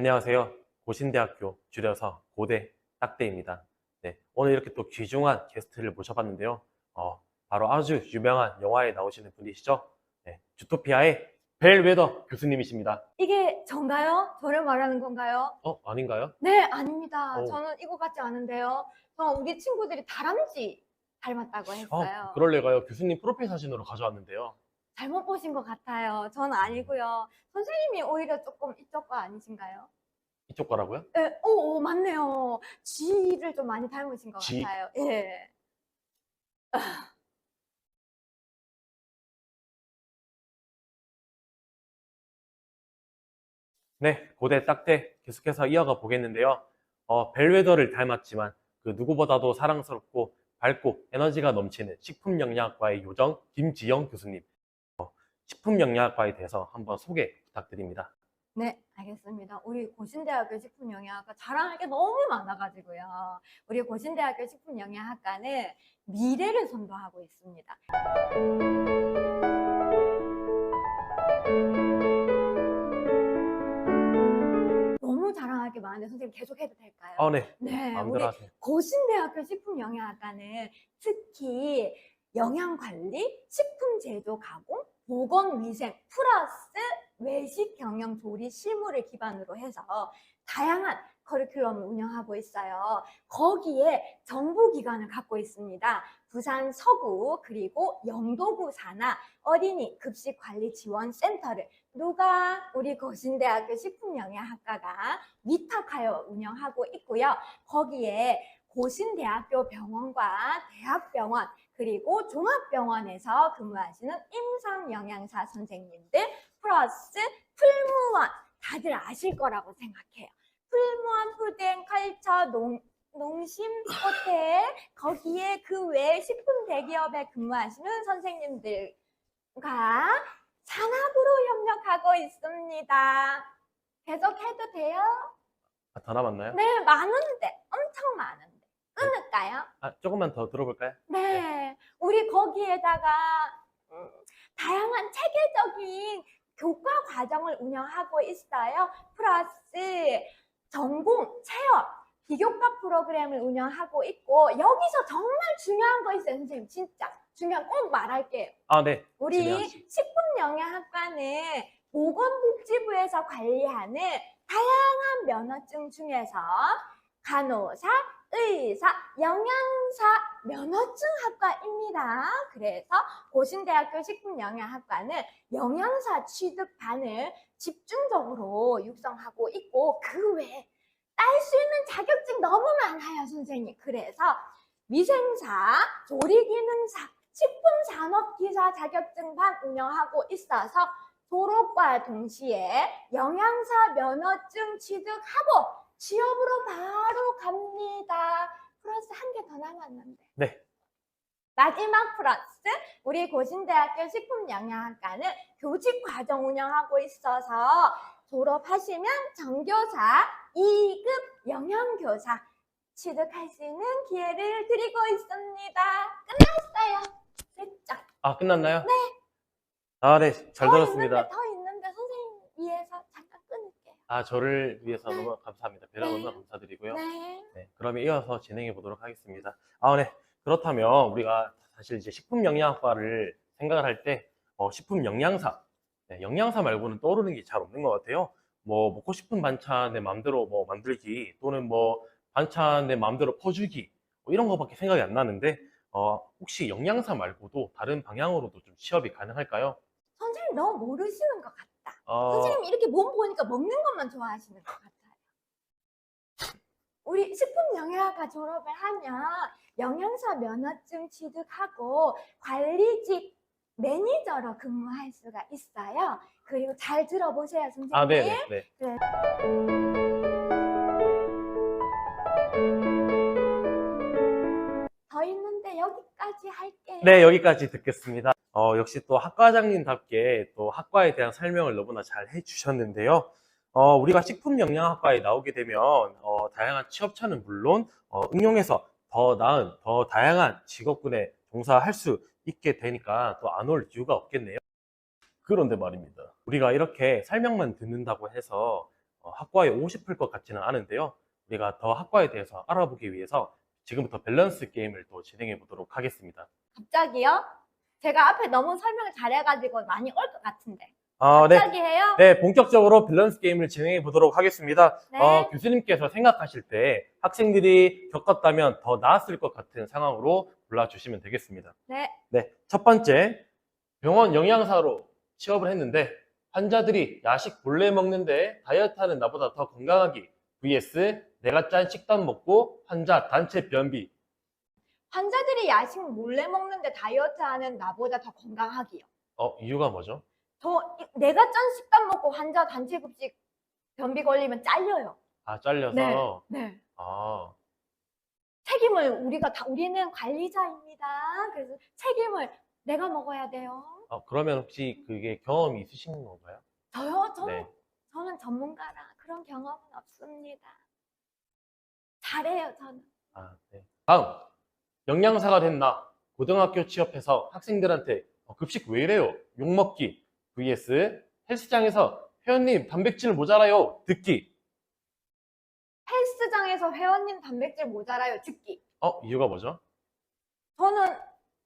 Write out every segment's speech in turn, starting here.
안녕하세요. 고신대학교 줄여서 고대 딱대입니다. 네, 오늘 이렇게 또 귀중한 게스트를 모셔봤는데요. 어, 바로 아주 유명한 영화에 나오시는 분이시죠. 네, 주토피아의 벨 웨더 교수님이십니다. 이게 전가요? 저를 말하는 건가요? 어, 아닌가요? 네, 아닙니다. 오. 저는 이거 같지 않은데요. 저 우리 친구들이 다람쥐 닮았다고 어, 했어요. 그럴래가요. 교수님 프로필 사진으로 가져왔는데요. 잘못 보신 것 같아요. 저는 아니고요. 선생님이 오히려 조금 이쪽 거 아니신가요? 이쪽 거라고요? 네, 오, 오, 맞네요. 쥐를 좀 많이 닮으신 것 쥐. 같아요. 예. 네, 고대 딱대 계속해서 이어가 보겠는데요. 어, 벨웨더를 닮았지만 그 누구보다도 사랑스럽고 밝고 에너지가 넘치는 식품영양학과의 요정 김지영 교수님. 어, 식품영양학과에 대해서 한번 소개 부탁드립니다. 네, 알겠습니다. 우리 고신대학교 식품영양학과 자랑할 게 너무 많아가지고요. 우리 고신대학교 식품영양학과는 미래를 선도하고 있습니다. 너무 자랑할 게 많은데 선생님 계속 해도 될까요? 어, 네. 네, 우리 마음대로 하세요. 고신대학교 식품영양학과는 특히 영양관리, 식품 제조 가공, 보건위생 플러스 외식 경영 조리 실무를 기반으로 해서 다양한 커리큘럼을 운영하고 있어요. 거기에 정부기관을 갖고 있습니다. 부산 서구 그리고 영도구 산하 어린이 급식 관리 지원 센터를 누가 우리 거신대학교 식품영양학과가 위탁하여 운영하고 있고요. 거기에 고신대학교 병원과 대학병원 그리고 종합병원에서 근무하시는 임상영양사 선생님들 플러스 풀무원 다들 아실 거라고 생각해요. 풀무원 푸드앤컬처 농 농심 호텔 거기에 그 외 식품 대기업에 근무하시는 선생님들과 산학으로 협력하고 있습니다. 계속 해도 돼요? 아, 더 남았나요? 네, 많은데 엄청 많은데 끊을까요? 아, 조금만 더 들어볼까요? 네, 우리 거기에다가 음, 다양한 체계적인 교과 과정을 운영하고 있어요. 플러스 전공, 체험, 비교과 프로그램을 운영하고 있고 여기서 정말 중요한 거 있어요, 선생님. 진짜 중요한 거꼭 말할게요. 아, 네. 우리. 식품영양학과는 보건복지부에서 관리하는 다양한 면허증 중에서 간호사, 의사, 영양사 면허증 학과입니다. 그래서 고신대학교 식품영양학과는 영양사 취득반을 집중적으로 육성하고 있고 그 외에 딸 수 있는 자격증 너무 많아요, 선생님. 그래서 위생사, 조리기능사, 식품산업기사 자격증반 운영하고 있어서 졸업과 동시에 영양사 면허증 취득하고 취업으로 바로 갑니다. 플러스 한 개 더 남았는데. 네. 마지막 플러스 우리 고신대학교 식품영양학과는 교직 과정 운영하고 있어서 졸업하시면 정교사 2급 영양교사 취득할 수 있는 기회를 드리고 있습니다. 끝났어요. 됐죠? 아, 끝났나요? 네. 아, 네. 잘 더 들었습니다. 있는데, 더 있는데 선생님 위해서 잠깐 아, 저를 위해서 네. 너무 감사합니다. 배려 네. 너무 감사드리고요. 네. 네, 그러면 이어서 진행해 보도록 하겠습니다. 아, 네. 그렇다면 우리가 사실 이제 식품 영양학과를 생각을 할 때, 어, 식품 영양사, 네, 영양사 말고는 떠오르는 게 잘 없는 것 같아요. 뭐, 먹고 싶은 반찬 내 마음대로 뭐 만들기, 또는 뭐, 반찬 내 마음대로 퍼주기, 뭐 이런 거밖에 생각이 안 나는데, 어, 혹시 영양사 말고도 다른 방향으로도 좀 취업이 가능할까요? 선생님 너무 모르시는 것 같다. 어, 선생님 이렇게 몸 보니까 먹는 것만 좋아하시는 것 같아요. 우리 식품 영양학과 졸업을 하면 영양사 면허증 취득하고 관리직 매니저로 근무할 수가 있어요. 그리고 잘 들어보세요, 선생님. 아, 네네. 네. 더 있는데 여기까지 할게요. 네, 여기까지 듣겠습니다. 어, 역시 또 학과장님답게 또 학과에 대한 설명을 너무나 잘 해주셨는데요. 어, 우리가 식품영양학과에 나오게 되면 어, 다양한 취업처는 물론 어, 응용해서 더 나은, 더 다양한 직업군에 종사할 수 있게 되니까 또 안 올 이유가 없겠네요. 그런데 말입니다. 우리가 이렇게 설명만 듣는다고 해서 어, 학과에 오고 싶을 것 같지는 않은데요. 우리가 더 학과에 대해서 알아보기 위해서 지금부터 밸런스 게임을 또 진행해 보도록 하겠습니다. 갑자기요? 제가 앞에 너무 설명을 잘해가지고 많이 올 것 같은데. 아, 네. 갑자기 해요? 네, 본격적으로 밸런스 게임을 진행해 보도록 하겠습니다. 네. 어, 교수님께서 생각하실 때 학생들이 겪었다면 더 나았을 것 같은 상황으로 골라주시면 되겠습니다. 네. 네, 첫 번째, 병원 영양사로 취업을 했는데 환자들이 야식 몰래 먹는데 다이어트하는 나보다 더 건강하기 vs 내가 짠 식단 먹고 환자 단체 변비. 환자들이 야식 몰래 먹는데 다이어트 하는 나보다 더 건강하기요. 어, 이유가 뭐죠? 저 이- 내가 짠 식단 먹고 환자 단체 급식 변비 걸리면 잘려요. 아, 잘려서. 네. 네. 아, 책임을 우리가 다 우리는 관리자입니다. 그래서 책임을 내가 먹어야 돼요. 어, 그러면 혹시 그게 경험이 있으신 건가요? 저요? 저는 네. 저는 전문가라 그런 경험은 없습니다. 잘해요, 저는. 아, 네. 다음, 영양사가 된 나, 고등학교 취업해서 학생들한테 어, 급식 왜 이래요? 욕먹기 vs 헬스장에서 회원님 단백질 모자라요 듣기. 헬스장에서 회원님 단백질 모자라요, 듣기. 어, 이유가 뭐죠? 저는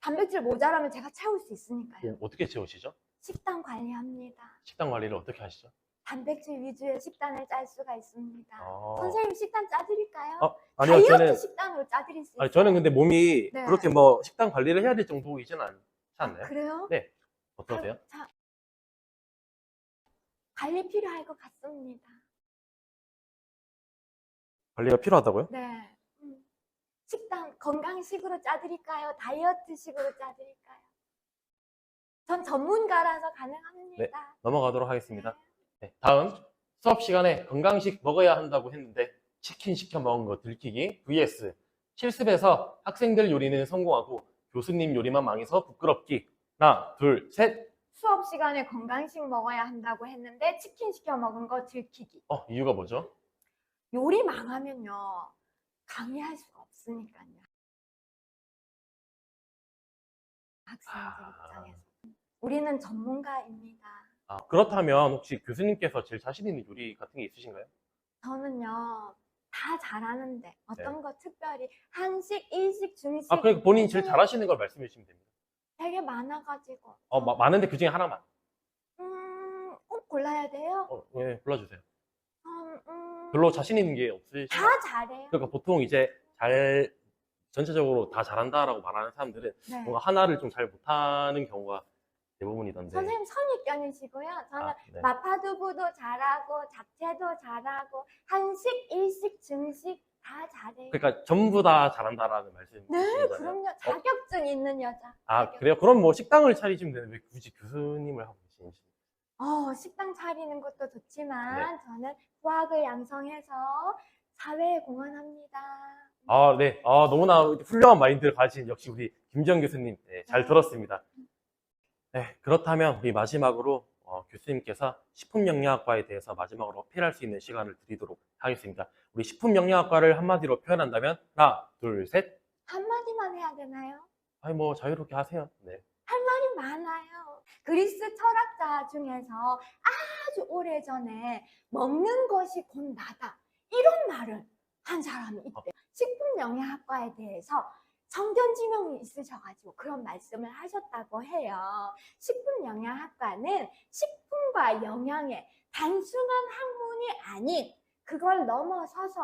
단백질 모자라면 제가 채울 수 있으니까요. 어, 어떻게 채우시죠? 식단 관리합니다. 식단 관리를 어떻게 하시죠? 단백질 위주의 식단을 짤 수가 있습니다. 아, 선생님 식단 짜드릴까요? 어, 아니요, 다이어트 저는, 식단으로 짜드릴 수 있어요. 아니, 저는 근데 몸이 네. 그렇게 뭐 식단 관리를 해야 될 정도이진 않지 아, 않나요? 그래요? 네. 어떠세요? 아유, 자, 관리 필요할 것 같습니다. 관리가 필요하다고요? 네. 음. 식단 건강식으로 짜드릴까요? 다이어트식으로 짜드릴까요? 전 전문가라서 가능합니다. 넘어가도록 하겠습니다. 네, 다음 수업 시간에 건강식 먹어야 한다고 했는데 치킨 시켜 먹은 거 들키기 vs 실습에서 학생들 요리는 성공하고 교수님 요리만 망해서 부끄럽기 하나 둘셋 수업 시간에 건강식 먹어야 한다고 했는데 치킨 시켜 먹은 거 들키기. 어, 이유가 뭐죠? 요리 망하면요 강의할 수가 없으니까요. 학생들 아. 입장에서 우리는 전문가입니다. 아, 그렇다면 혹시 교수님께서 제일 자신 있는 요리 같은 게 있으신가요? 저는요 다 잘하는데 어떤 거 특별히 한식, 일식, 중식 네. 아, 그러니까 본인이 제일 잘하시는 걸 말씀해 주시면 됩니다. 되게 많아가지고 어, 마- 많은데 그 중에 하나만. 음, 꼭 골라야 돼요. 어, 네, 골라주세요. 음, 음, 별로 자신 있는 게 없으시죠? 다 잘해요. 그러니까 보통 이제 잘 전체적으로 다 잘한다라고 말하는 사람들은 네. 뭔가 하나를 좀 잘 못하는 경우가 대부분이던데. 선생님 선입견이시고요. 저는 아, 네. 마파두부도 잘하고 잡채도 잘하고 한식, 일식, 중식 다 잘해요. 그러니까 전부 다 잘한다라는 말씀이신 네. 그럼요. 자격증 있는 여자. 아 자격- 그래요? 그럼 뭐 식당을 차리시면 되는데 왜 굳이 교수님을 하고 계신지. 어, 식당 차리는 것도 좋지만 네. 저는 후학을 양성해서 사회에 공헌합니다. 아 네, 아 너무나 훌륭한 마인드를 가진 역시 우리 김지영 교수님 네, 잘 네. 들었습니다. 네 그렇다면 우리 마지막으로 어, 교수님께서 식품영양학과에 대해서 마지막으로 어필할 수 있는 시간을 드리도록 하겠습니다. 우리 식품영양학과를 한마디로 표현한다면 하나, 둘, 셋. 한마디만 해야 되나요? 아니 뭐 자유롭게 하세요. 네. 할 말이 많아요. 그리스 철학자 중에서 아주 오래전에 먹는 것이 곧 나다. 이런 말을 한 사람이 있대 요. 식품영양학과에 대해서 성견지명이 있으셔가지고 그런 말씀을 하셨다고 해요. 식품영양학과는 식품과 영양의 단순한 학문이 아닌 그걸 넘어서서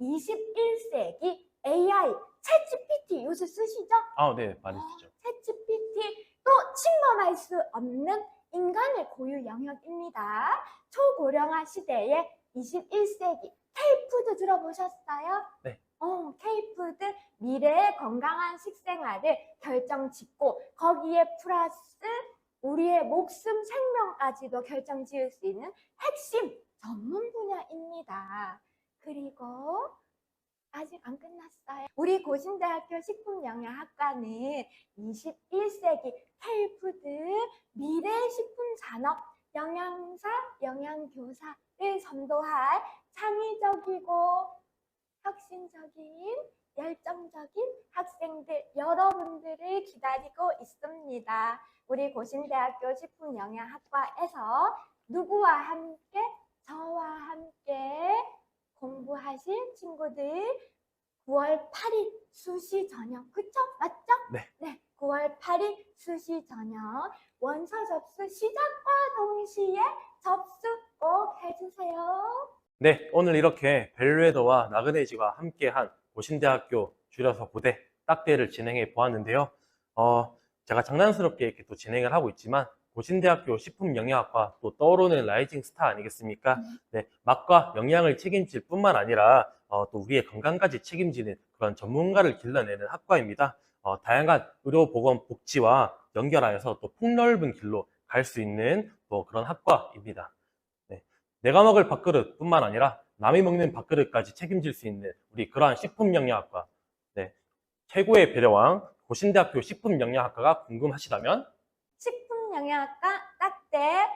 21세기 AI, 챗GPT 요새 쓰시죠? 아, 네, 많이 쓰죠. 챗GPT 또 침범할 수 없는 인간의 고유 영역입니다. 초고령화 시대의 21세기 K푸드 들어보셨어요? 네. 어, K푸드 미래의 건강한 식생활을 결정 짓고 거기에 플러스 우리의 목숨 생명까지도 결정 지을 수 있는 핵심 전문 분야입니다. 그리고 아직 안 끝났어요. 우리 고신대학교 식품영양학과는 21세기 K푸드 미래 식품 산업 영양사, 영양교사를 선도할 창의적이고 혁신적인 열정적인 학생들 여러분들을 기다리고 있습니다. 우리 고신대학교 식품영양학과에서 누구와 함께 저와 함께 공부하실 친구들 9월 8일 수시 저녁 그쵸? 맞죠? 네. 네, 9월 8일 수시 저녁 원서 접수 시작과 동시에 접수 꼭 해주세요. 네, 오늘 이렇게 벨루에더와 나그네지가 함께한 고신대학교 줄여서 고대 딱대를 진행해 보았는데요. 어, 제가 장난스럽게 이렇게 또 진행을 하고 있지만 고신대학교 식품영양학과 또 떠오르는 라이징 스타 아니겠습니까? 네, 맛과 영양을 책임질 뿐만 아니라 어, 또 우리의 건강까지 책임지는 그런 전문가를 길러내는 학과입니다. 어, 다양한 의료보건 복지와 연결하여서 또 폭넓은 길로 갈 수 있는 뭐 그런 학과입니다. 네, 내가 먹을 밥그릇뿐만 아니라 남이 먹는 밥그릇까지 책임질 수 있는 우리 그러한 식품영양학과 네, 최고의 배려왕 고신대학교 식품영양학과가 궁금하시다면 식품영양학과 딱대